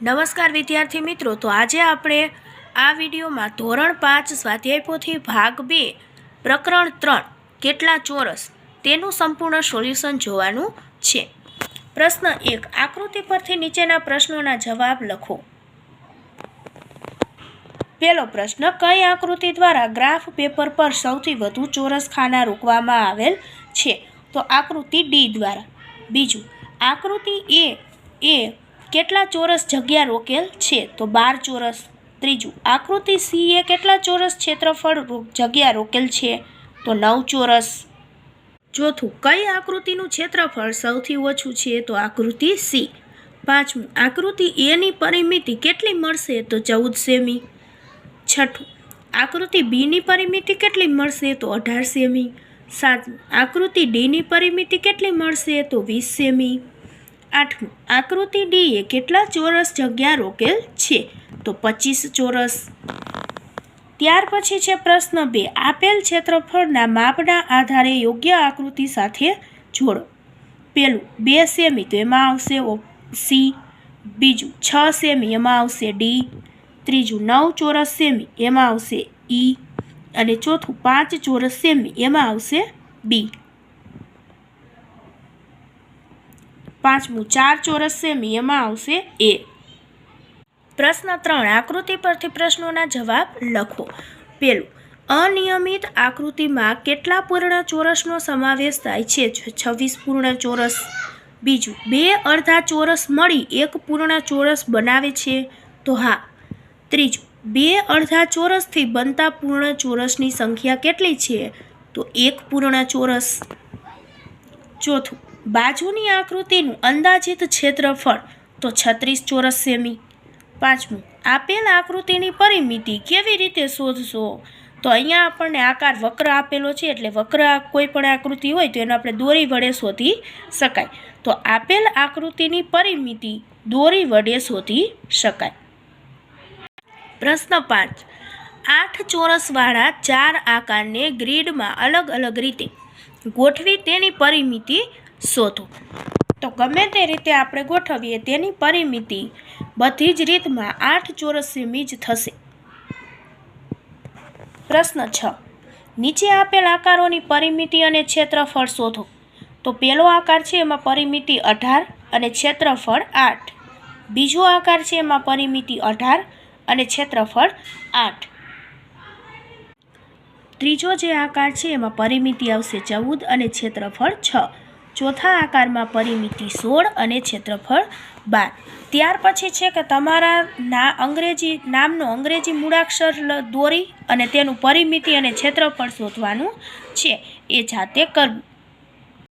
નમસ્કાર વિદ્યાર્થી મિત્રો, તો આજે આપણે આ વિડીયોમાં ધોરણ પાંચ સ્વાધ્યાય પોથી ભાગ બે, પ્રકરણ ત્રણ, કેટલા ચોરસ, તેનું સંપૂર્ણ સોલ્યુશન જોવાનું છે. પ્રશ્ન એક, આકૃતિ પરથી નીચેના પ્રશ્નોના જવાબ લખો. પહેલો પ્રશ્ન, કઈ આકૃતિ દ્વારા ગ્રાફ પેપર પર સૌથી વધુ ચોરસ ખાના રોકવામાં આવેલ છે? તો આકૃતિ ડી દ્વારા. બીજું, આકૃતિ એ એ કેટલા ચોરસ જગ્યા રોકેલ છે? તો બાર ચોરસ. ત્રીજું, આકૃતિ સી એ કેટલા ચોરસ ક્ષેત્રફળ જગ્યા રોકેલ છે? તો નવ ચોરસ. ચોથું, કઈ આકૃતિનું ક્ષેત્રફળ સૌથી ઓછું છે? તો આકૃતિ સી. પાંચમું, આકૃતિ એની પરિમિતિ કેટલી મળશે? તો ચૌદ સેમી. છઠ્ઠું, આકૃતિ બીની પરિમિતિ કેટલી મળશે? તો અઢાર સેમી. સાતમું, આકૃતિ ડીની પરિમિતિ કેટલી મળશે? તો વીસ સેમી. આઠમું, આકૃતિ ડીએ કેટલા ચોરસ જગ્યા રોકેલ છે? તો પચીસ ચોરસ. ત્યાર પછી છે પ્રશ્ન બે, આપેલ ક્ષેત્રફળના માપના આધારે યોગ્ય આકૃતિ સાથે જોડો. પેલું, બે સેમી, તો એમાં આવશે સી. બીજું, છ સેમી, એમાં આવશે ડી. ત્રીજું, નવ ચોરસ સેમી, એમાં આવશે ઈ. અને ચોથું, પાંચ ચોરસ સેમી, એમાં આવશે બી. પાંચમું, ચાર ચોરસ સેમી એમાં આવશે એ. પ્રશ્ન ત્રણ, આકૃતિ પરથી પ્રશ્નોના જવાબ લખો. પેલું, અનિયમિત આકૃતિમાં કેટલા પૂર્ણ ચોરસનો સમાવેશ થાય છ- છવ્વીસ પૂર્ણ ચોરસ. બીજું, બે અડધા ચોરસ મળી એક પૂર્ણ ચોરસ બનાવે છે? તો હા. ત્રીજું, બે અડધા ચોરસથી બનતા પૂર્ણ ચોરસની સંખ્યા કેટલી છે? તો એક પૂર્ણ ચોરસ. ચોથું બાજુની આકૃતિનું અંદાજિત ક્ષેત્રફળ તો છત્રીસ ચોરસ સેમી પાંચમું, આપેલ આકૃતિની પરિમિતિ કેવી રીતે શોધશો? તો અહીંયા આપણને આકાર વક્ર આપેલો છે, એટલે વક્ર કોઈ પણ આકૃતિ હોય તો એને આપણે દોરી વડે શોધી શકાય. તો આપેલ આકૃતિની પરિમિતિ દોરી વડે શોધી શકાય. પ્રશ્ન પાંચ, આઠ ચોરસવાળા ચાર આકારને ગ્રીડમાં અલગ અલગ રીતે ગોઠવી તેની પરિમિતિ શોધો. તો ગમે તે રીતે આપણે ગોઠવીએ તેની પરિમિતિ બધી જ રીતમાં આઠ ચોરસ સેમી જ થશે. પ્રશ્ન છ. નીચે આપેલ આકારોની પરિમિતિ અને ક્ષેત્રફળ શોધો. તો પહેલો આકાર છે એમાં પરિમિતિ અઢાર અને ક્ષેત્રફળ આઠ. બીજો આકાર છે એમાં પરિમિતિ અઢાર અને ક્ષેત્રફળ આઠ. ત્રીજો જે આકાર છે એમાં પરિમિતિ આવશે ચૌદ અને ક્ષેત્રફળ છ. ચોથા આકારમાં પરિમિતિ સોળ અને ક્ષેત્રફળ બાર. ત્યાર પછી છે કે તમારા ના અંગ્રેજી, નામનો અંગ્રેજી મૂળાક્ષર દોરી અને તેનું પરિમિતિ અને ક્ષેત્રફળ શોધવાનું છે. એ જાતે કરવું.